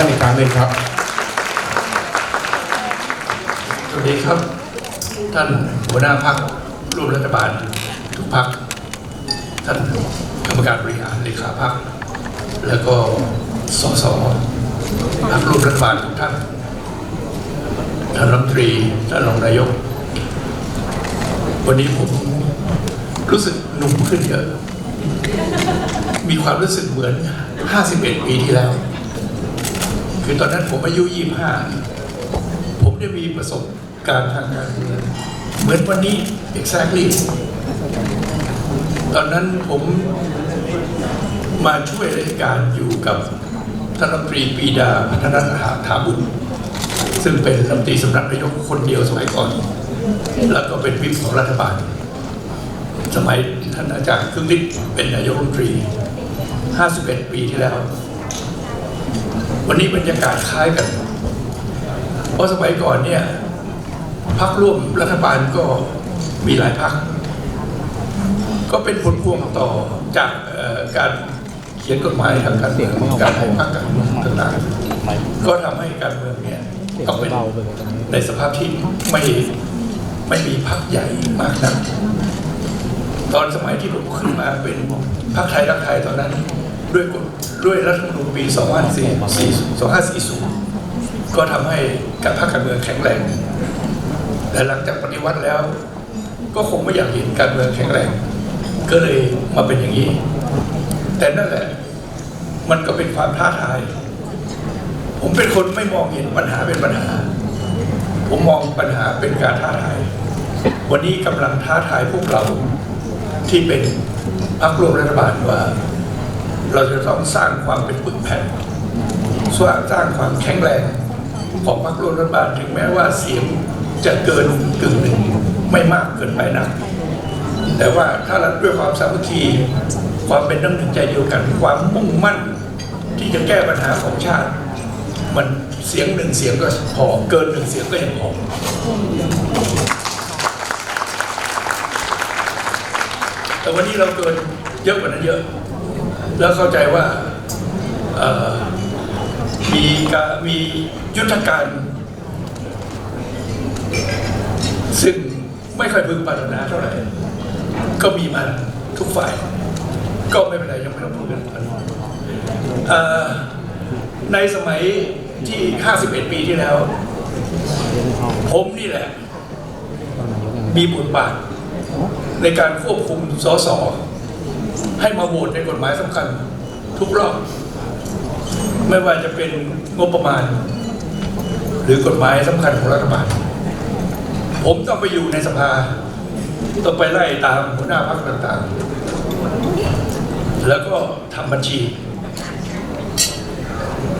านอีกครั้งหนึ่งครับ สวัสดีครับ ท่านหัวหน้าพักร่วมรัฐบาลทุกพัก ท่านกรรมการบริหารเลขาพัก แล้วก็สสพักร่วมรัฐบาลทุกท่าน ท่านรัฐมนตรี ท่านรองนายก วันนี้ผมรู้สึกหนุ่มขึ้นเยอะ มีความรู้สึกเหมือน 51 ปีที่แล้ว คือตอนนั้นผมอายุ25ผมได้มีประสบการณ์ทางการเมืองเหมือนวันนี้ exactly ตอนนั้นผมมาช่วยราชการอยู่กับท่านรัฐมนตรีปีดาพัฒนาถาบุตรซึ่งเป็นรัฐมนตรีสำนักนายกคนเดียวสมัยก่อน แล้วก็เป็นวิปของรัฐบาล สมัยท่านอาจารย์ครึ่งฤทธิ์เป็นนายกรัฐมนตรี 51 ปีที่แล้ว วันนี้บรรยากาศคล้ายกัน เพราะสมัยก่อนเนี่ยพักร่วมรัฐบาลก็มีหลายพัก ก็เป็นผลพวงต่อจากการเขียนกฎหมายทางการเมืองการให้พักการเมืองต่างๆก็ทำให้การเมืองเนี่ยต้องเป็นในสภาพที่ไม่ไม่มีพักใหญ่มากนักตอนสมัยที่ผมขึ้นมาเป็นพรรคไทยรักไทยตอนนั้น ด้วยกฎด้วยรัฐธรรมนูญปี2540 ก็ทำให้การพรรคการเมืองแข็งแรง แต่หลังจากปฏิวัติแล้ว ก็คงไม่อยากเห็นการเมืองแข็งแรง ก็เลยมาเป็นอย่างนี้ แต่นั่นแหละ มันก็เป็นความท้าทาย ผมเป็นคนไม่มองเห็นปัญหาเป็นปัญหา ผมมองปัญหาเป็นการท้าทาย วันนี้กำลังท้าทายพวกเราที่เป็นพรรคร่วมรัฐบาลว่า เราจะต้องสร้างความเป็นปึกแผ่นสร้างสร้างความแข็งแรงของพรรคร่วมรัฐบาลถึงแม้ว่าเสียงจะเกินกึ่งหนึ่งไม่มากเกินไปนัก แต่ว่าถ้าเราด้วยความสามัคคีความเป็นน้ำหนึ่งใจเดียวกัน ความมุ่งมั่นที่จะแก้ปัญหาของชาติ มันเสียงหนึ่งเสียงก็พอเกินหนึ่งเสียงก็ยังพอแต่วันนี้เราเกินเยอะกว่านั้นเยอะ แล้วเข้าใจว่ามีการมียุทธการ ซึ่งไม่ค่อยพึงปรารถนาเท่าไหร่ ก็มีมาทุกฝ่าย ก็ไม่เป็นไรยังไม่ต้องพูดกันในสมัยที่ 51 ปีที่แล้ว ผมนี่แหละ มีบทบาทในการควบคุมสส ให้มาโหวตในกฎหมายสำคัญทุกรอบ ไม่ว่าจะเป็นงบประมาณ หรือกฎหมายสำคัญของรัฐบาล ผมต้องไปอยู่ในสภา ต้องไปไล่ตามหัวหน้าพรรคต่างๆ แล้วก็ทำบัญชี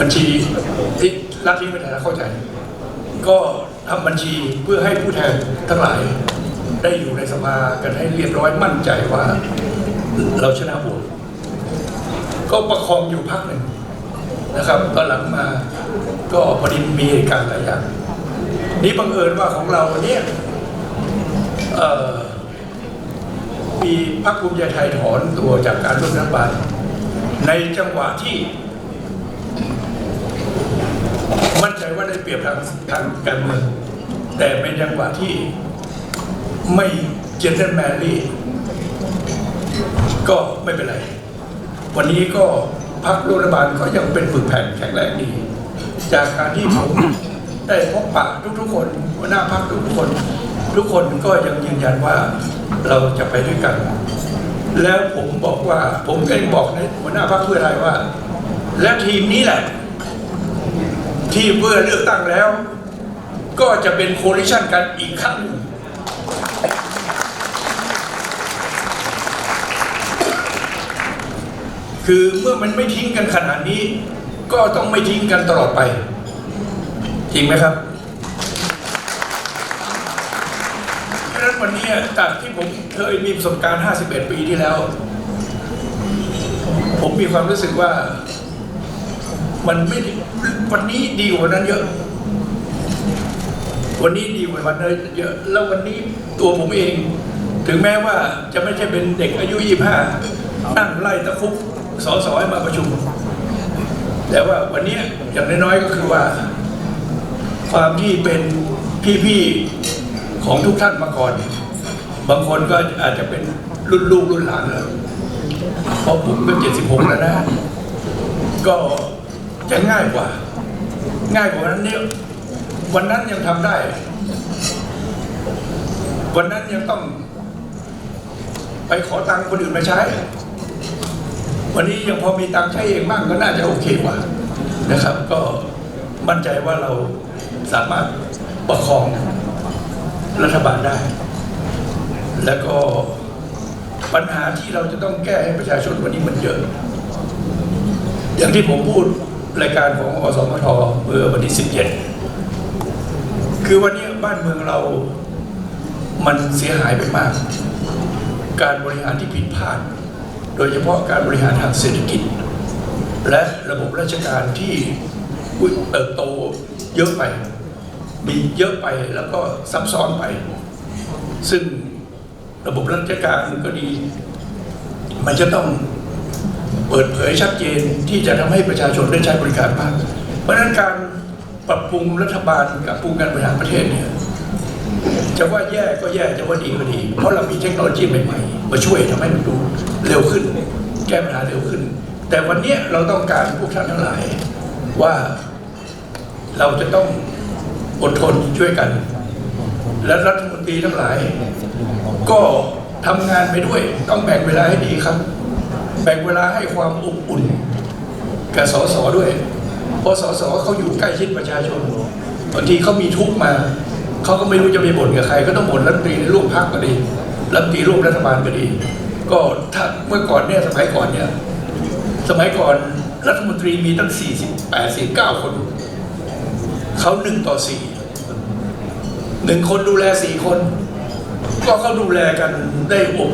บัญชีที่รัฐที่ไม่ได้เข้าใจ ก็ทำบัญชีเพื่อให้ผู้แทนทั้งหลายได้อยู่ในสภากันให้เรียบร้อยมั่นใจว่า เราชนะโหวตก็ประคองอยู่พักหนึ่งนะครับ ตอนหลังมาก็พอดีมีเหตุการณ์หลายอย่าง นี่บังเอิญว่าของเราเนี่ยมีพรรคภูมิใจไทยถอนตัวจากการร่วมรัฐบาลในจังหวะที่ มั่นใจว่าได้เปรียบทางทางการเมืองแต่เป็นจังหวะที่ไม่เจนเทนแมนลี่ ก็ไม่เป็นไร วันนี้ก็พักรัฐบาลก็ยังเป็นปึกแผ่นแข็งแรงดี จากการที่ผมได้พบปะทุกๆคนหัวหน้าพักทุกคน ทุกคนก็ยังยืนยันว่าเราจะไปด้วยกัน แล้วผมบอกว่าผมก็ยังบอกในหัวหน้าพักเพื่อไทยว่า และทีมนี้แหละ ที่เมื่อเลือกตั้งแล้ว ก็จะเป็นโคลิชันกันอีกครั้งหนึ่ง คือเมื่อมันไม่ทิ้งกันขนาดนี้ ก็ต้องไม่ทิ้งกันตลอดไป จริงไหมครับเพราะฉะนั้นวันนี้จากที่ผมเคยมีประสบการณ์ 51 ปีที่แล้ว ผมมีความรู้สึกว่ามันไม่ได้วันนี้ดีกว่านนั้นเยอะ วันนี้ดีกว่าวันนั้นเยอะ แล้ววันนี้ตัวผมเอง ถึงแม้ว่าจะไม่ใช่เป็นเด็กอายุ 25 นั่งไล่ตะคุบ สอสให้มาประชุม แต่ว่าวันนี้อย่างน้อยๆก็คือว่า ความที่เป็นพี่ๆของทุกท่านมาก่อน บางคนก็อาจจะเป็นรุ่นลูกรุ่นหลานแล้วเพราะผมก็เจ็ดสิบหกแล้วนะ ก็จะง่ายกว่า ง่ายกว่านั้นเนี่ยวันนั้นยังทำได้ วันนั้นยังต้องไปขอตังค์คนอื่นมาใช้ วันนี้ยังพอมีตังค์ใช้เองบ้างก็น่าจะโอเคกว่านะครับ ก็มั่นใจว่าเราสามารถประคองรัฐบาลได้ แล้วก็ปัญหาที่เราจะต้องแก้ให้ประชาชนวันนี้มันเยอะ อย่างที่ผมพูดรายการของอสมทเมื่อวันที่17 คือวันนี้บ้านเมืองเรามันเสียหายไปมาก การบริหารที่ผิดพลาด โดยเฉพาะการบริหารทางเศรษฐกิจ และระบบราชการที่เติบโตเยอะไป มีเยอะไปแล้วก็ซับซ้อนไป ซึ่งระบบราชการก็ดี มันจะต้องเปิดเผยชัดเจนที่จะทำให้ประชาชนได้ใช้บริการมาก เพราะฉะนั้นการปรับปรุงรัฐบาลกับปรุงการบริหารประเทศเนี่ย จะว่าแย่ก็แย่จะว่าดีก็ดี เพราะเรามีเทคโนโลยีใหม่ๆมาช่วยทำให้มันดูเร็วขึ้น แก้ปัญหาเร็วขึ้น แต่วันนี้เราต้องการพวกท่านทั้งหลายว่าเราจะต้องอดทนช่วยกัน และรัฐมนตรีทั้งหลาย ก็ทำงานไปด้วยต้องแบ่งเวลาให้ดีครับ แบ่งเวลาให้ความอบอุ่นกับสสด้วย เพราะสสเขาอยู่ใกล้ชิดประชาชนบางทีเขามีทุกมา เขาก็ไม่รู้จะไปบ่นกับใคร ก็ต้องบ่นรัฐมนตรีในร่วมพักก็ดีรัฐมนตรีร่วมรัฐบาลก็ดี ก็ถ้าเมื่อก่อนเนี่ยสมัยก่อนเนี่ย สมัยก่อนรัฐมนตรีมีตั้ง 48 49 คน เขาหนึ่งต่อสี่หนึ่งคนดูแลสี่คน ก็เขาดูแลกันได้อบ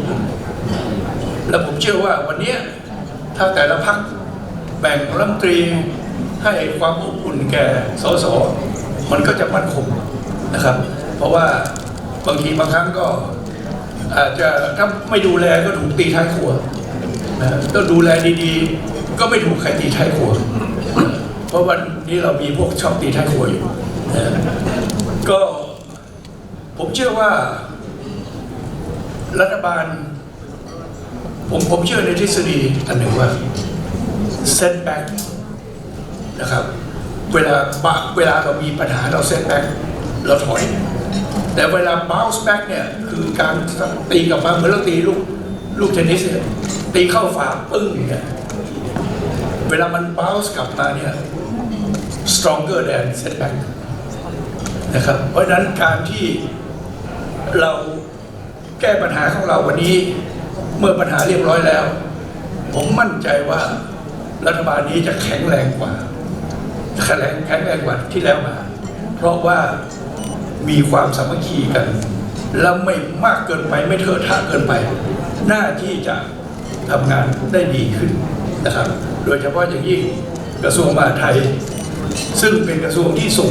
แล้วผมเชื่อว่าวันนี้ถ้าแต่ละพักแบ่งรัฐมนตรีให้ความอบอุ่นแก่สสมันก็จะมั่นคง นะครับ เพราะว่าบางทีบางครั้งก็อาจจะถ้าไม่ดูแลก็ถูกตีท้ายครัวนะก็ดูแลดีๆ ก็ไม่ถูกใครตีท้ายครัว เพราะวันนี้เรามีพวกชอบตีท้ายครัวอยู่นะก็ผมเชื่อว่ารัฐบาล ผมผมเชื่อในทฤษฎีอันหนึ่งว่า setback นะครับ เวลาบเวลาเรามีปัญหาเรา setback เราถอย แต่เวลา bounce back เนี่ย คือการตีกลับมาเหมือนเราตีลูกลูกเทนนิสเนี่ยตีเข้าฝาปึ้งเนี่ยเวลามัน bounce กลับมาเนี่ย stronger than setback นะครับ เพราะฉะนั้นการที่เราแก้ปัญหาของเราวันนี้ เมื่อปัญหาเรียบร้อยแล้ว ผมมั่นใจว่ารัฐบาลนี้จะแข็งแรงกว่าแข็งแรงแข็งแรงกว่าที่แล้วมา เพราะว่า มีความสามัคคีกัน แล้วไม่มากเกินไปไม่เถอะทะเกินไป หน้าที่จะทำงานได้ดีขึ้นนะครับ โดยเฉพาะอย่างยิ่งกระทรวงมหาดไทย ซึ่งเป็นกระทรวงที่ส่ง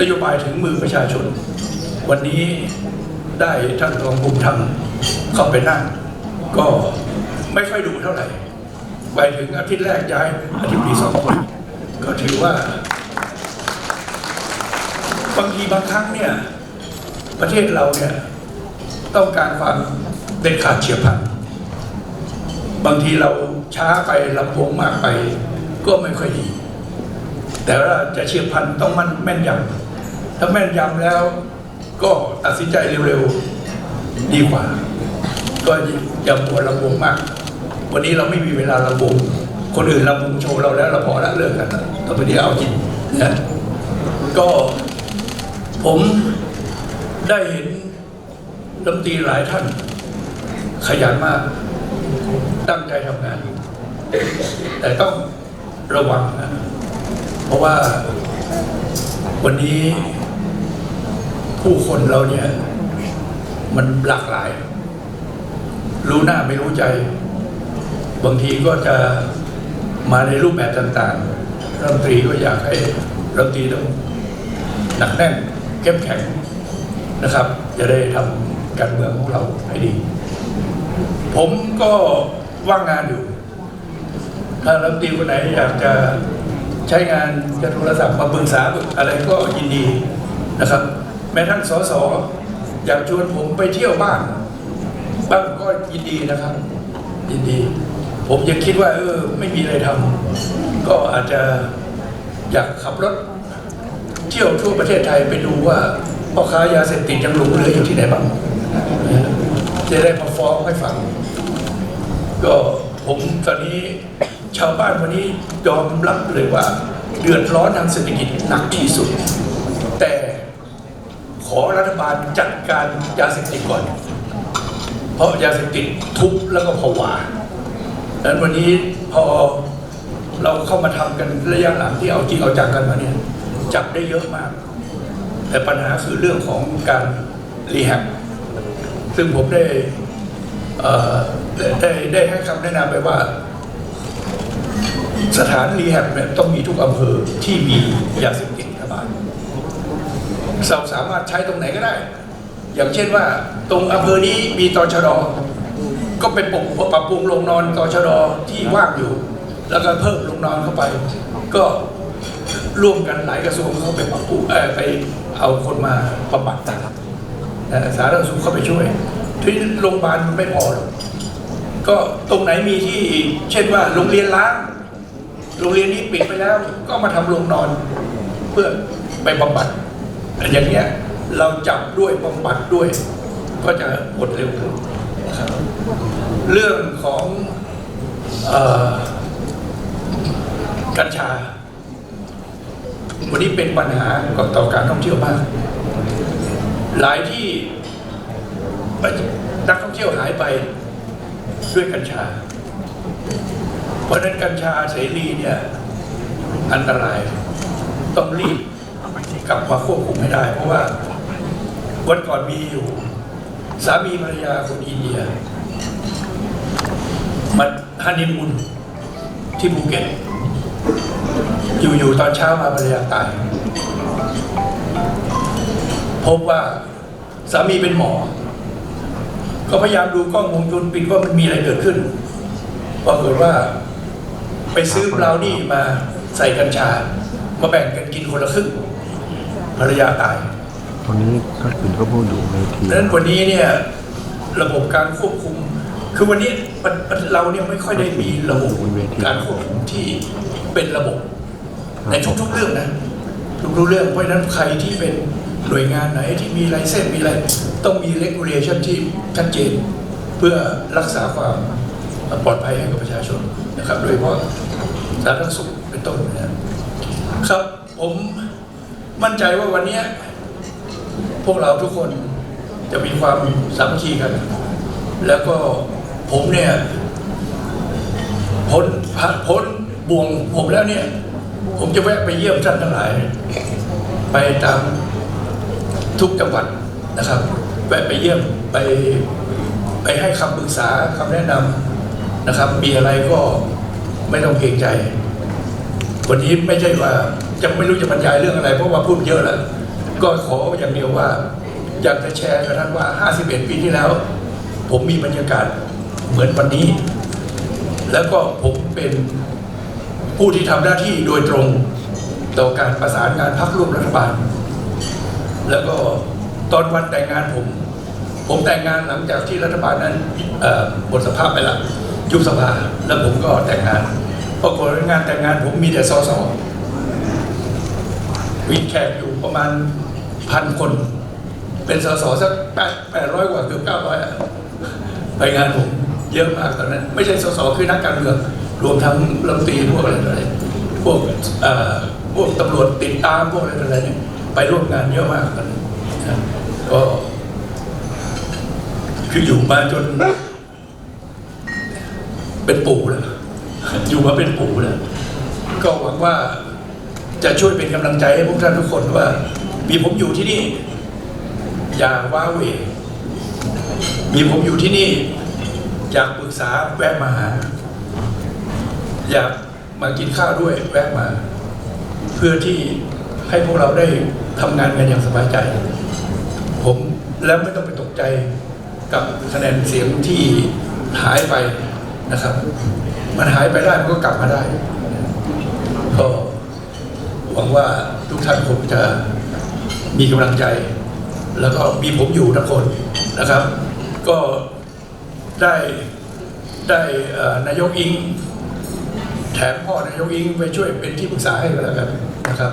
นโยบายถึงมือประชาชน วันนี้ได้ท่านรองภูมิธรรมเข้าไปนั่ง ก็ไม่ค่อยดูเท่าไหร่ ไปถึงอาทิตย์แรกย้ายอาทิตย์ที่สองคน ก็ถือว่า บางทีบางครั้งเนี่ย ประเทศเราเนี่ย ต้องการความเด็ดขาดเฉียบพลันบางทีเราช้าไปลำโพงมากไป ก็ไม่ค่อยดี แต่ว่าจะเฉียบพลันต้องมันแม่นยำถ้าแม่นยำแล้ว ก็ตัดสินใจเร็วๆดีกว่า ก็อย่าปวดลำวงมาก วันนี้เราไม่มีเวลาลำวงคนอื่นลำวงโชว์เราแล้วเราพอละเลิกกันต่อไปนี้เอาจริงนะก็ ผมได้เห็นรัฐมนตรีหลายท่าน ขยันมากตั้งใจทำงาน แต่ต้องระวังนะเพราะว่าวันนี้ผู้คนเราเนี่ย มันหลากหลาย รู้หน้าไม่รู้ใจ บางทีก็จะมาในรูปแบบต่างๆรัฐมนตรีก็อยากให้รัฐมนตรีต้องหนักแน่น เข้มแข็งนะครับ จะได้ทำการเมืองของเราให้ดี ผมก็ว่างงานอยู่ ถ้ารัฐมนตรีคนไหนอยากจะใช้งานจะโทรศัพท์มาปรึกษาอะไรก็ยินดีนะครับ แม้ทั้งสสอยากชวนผมไปเที่ยวบ้านบ้างก็ยินดีนะครับ ยินดี ผมยังคิดว่าเออไม่มีอะไรทำก็อาจจะอยากขับรถ เที่ยวทั่วประเทศไทยไปดูว่าพ่อค้ายาเสพติดยังหลงเหลืออยู่ที่ไหนบ้างจะได้มาฟ้องให้ฟัง ก็ผมตอนนี้ชาวบ้านวันนี้ยอมรับเลยว่า เดือดร้อนทางเศรษฐกิจหนักที่สุด แต่ขอรัฐบาลจัดการยาเสพติดก่อน เพราะยาเสพติดทุบแล้วก็ผวาดังนั้นวันนี้พอเราเข้ามาทำกันระยะหลังที่เอาจริงเอาจังกันมาเนี่ย จับได้เยอะมาก แต่ปัญหาคือเรื่องของการรีแฮบซึ่งผมได้ได้ได้ได้ให้คำแนะนำไปว่า สถานรีแฮบเนี่ยต้องมีทุกอำเภอที่มียาเสพติดระบาดเราสามารถใช้ตรงไหนก็ได้ อย่างเช่นว่า ตรงอำเภอนี้มีตอชดอก็ไปปรับปรับปรุงโรงนอนตอชดอที่ว่างอยู่ แล้วก็เพิ่มโรงนอนเข้าไป ก็ ร่วมกันหลายกระทรวงเขาไปปรับปรุงเออไปเอาคนมาบำบัดนะครับแต่สาธารณสุขเข้าไปช่วยที่โรงพยาบาลมันไม่พอหรอกก็ตรงไหนมีที่เช่นว่าโรงเรียนล้างโรงเรียนนี้ปิดไปแล้ว ก็มาทำโรงนอน เพื่อไปบำบัดอย่างเงี้ยเราจับด้วยบำบัดด้วย ก็จะหมดเร็วขึ้นเรื่องของออกัญชา วันนี้เป็นปัญหาต่อการท่องเที่ยวมาก หลายที่นักท่องเที่ยวหายไปด้วยกัญชา เพราะนั้นกัญชาเสรีเนี่ยอันตรายต้องรีบกลับมาควบคุมให้ได้ เพราะว่าวันก่อนมีอยู่ สามีภรรยาคนอินเดียมาฮันนีมูนที่ภูเก็ต อยู่ๆตอนเช้ามาภรรยาตาย พบว่าสามีเป็นหมอ ก็พยายามดูกล้องวงจรปิดว่ามันมีอะไรเกิดขึ้นปรากฏว่า ไปซื้อบราวนี่มาใส่กัญชา มาแบ่งกันกินคนละครึ่งภรรยาตายวันนี้ก็คุณก็พูดอยู่ในทีดังนั้นวันนี้เนี่ยระบบการควบคุม คือวันนี้มันมันเราเนี่ยไม่ค่อยได้มีระบบการควบคุมที่ เป็นระบบในทุกๆเรื่องนะทุกๆเรื่องเพราะฉะนั้นใครที่เป็นหน่วยงานไหนที่มีไลเซนมีอะไรต้องมี regulation ที่ชัดเจน เพื่อรักษาความปลอดภัยให้กับประชาชนนะครับโดยเฉพาะสาธารณสุขเป็นต้นนะครับครับผมมั่นใจว่าวันเนี้ยพวกเราทุกคนจะมีความสามัคคีกัน แล้วก็ผมเนี่ยพ้นผ่านพ้น บ่วงผมแล้วเนี่ย ผมจะแวะไปเยี่ยมท่านทั้งหลาย ไปตามทุกจังหวัดนะครับ แวะไปเยี่ยมไปไปให้คำปรึกษาคำแนะนำนะครับ มีอะไรก็ไม่ต้องเกรงใจ วันนี้ไม่ใช่ว่าจะไม่รู้จะบรรยายเรื่องอะไร เพราะว่าพูดเยอะแล้วก็ขออย่างเดียวว่า อยากจะแชร์กับท่านว่า 51 ปีที่แล้ว ผมมีบรรยากาศเหมือนวันนี้ แล้วก็ผมเป็น ผู้ที่ทำหน้าที่โดยตรงต่อการประสานงานพักร่วมรัฐบาล แล้วก็ตอนวันแต่งงานผม ผมแต่งงานหลังจากที่รัฐบาลนั้นหมดสภาพไปแล้วยุบสภาแล้วผมก็แต่งงานปรากฏงานแต่งงานผมมีแต่สสมีแขกอยู่ประมาณพันคน เป็นสสสักแปดแปดร้อยกว่าเกือบเก้าร้อยอะไปงานผมเยอะมากตอนนั้น ไม่ใช่สสคือนักการเมือง รวมทั้งรัฐมนตรีพวกอะไรอะไรพวกพวกตำรวจติดตามพวกอะไรอะไรเนี่ยไปร่วมงานเยอะมากตอนนั้นก็คืออยู่มาจน เป็นปู่แล้วอยู่มาเป็นปู่แล้วก็หวังว่าจะช่วยเป็นกำลังใจให้พวกท่านทุกคนว่า มีผมอยู่ที่นี่ อย่าว้าเหวมีผมอยู่ที่นี่ อยากปรึกษาแวะมาหา อยากมากินข้าวด้วยแวะมา เพื่อที่ให้พวกเราได้ทำงานกันอย่างสบายใจ ผมแล้วไม่ต้องไปตกใจกับคะแนนเสียงที่หายไปนะครับ มันหายไปได้มันก็กลับมาได้ ก็หวังว่าทุกท่านคงจะมีกำลังใจ แล้วก็มีผมอยู่ทุกคนนะครับ ก็ได้ได้นายกอิง แถมพ่อนายกอิงไปช่วยเป็นที่ปรึกษาให้ก็แล้วกันนะครับ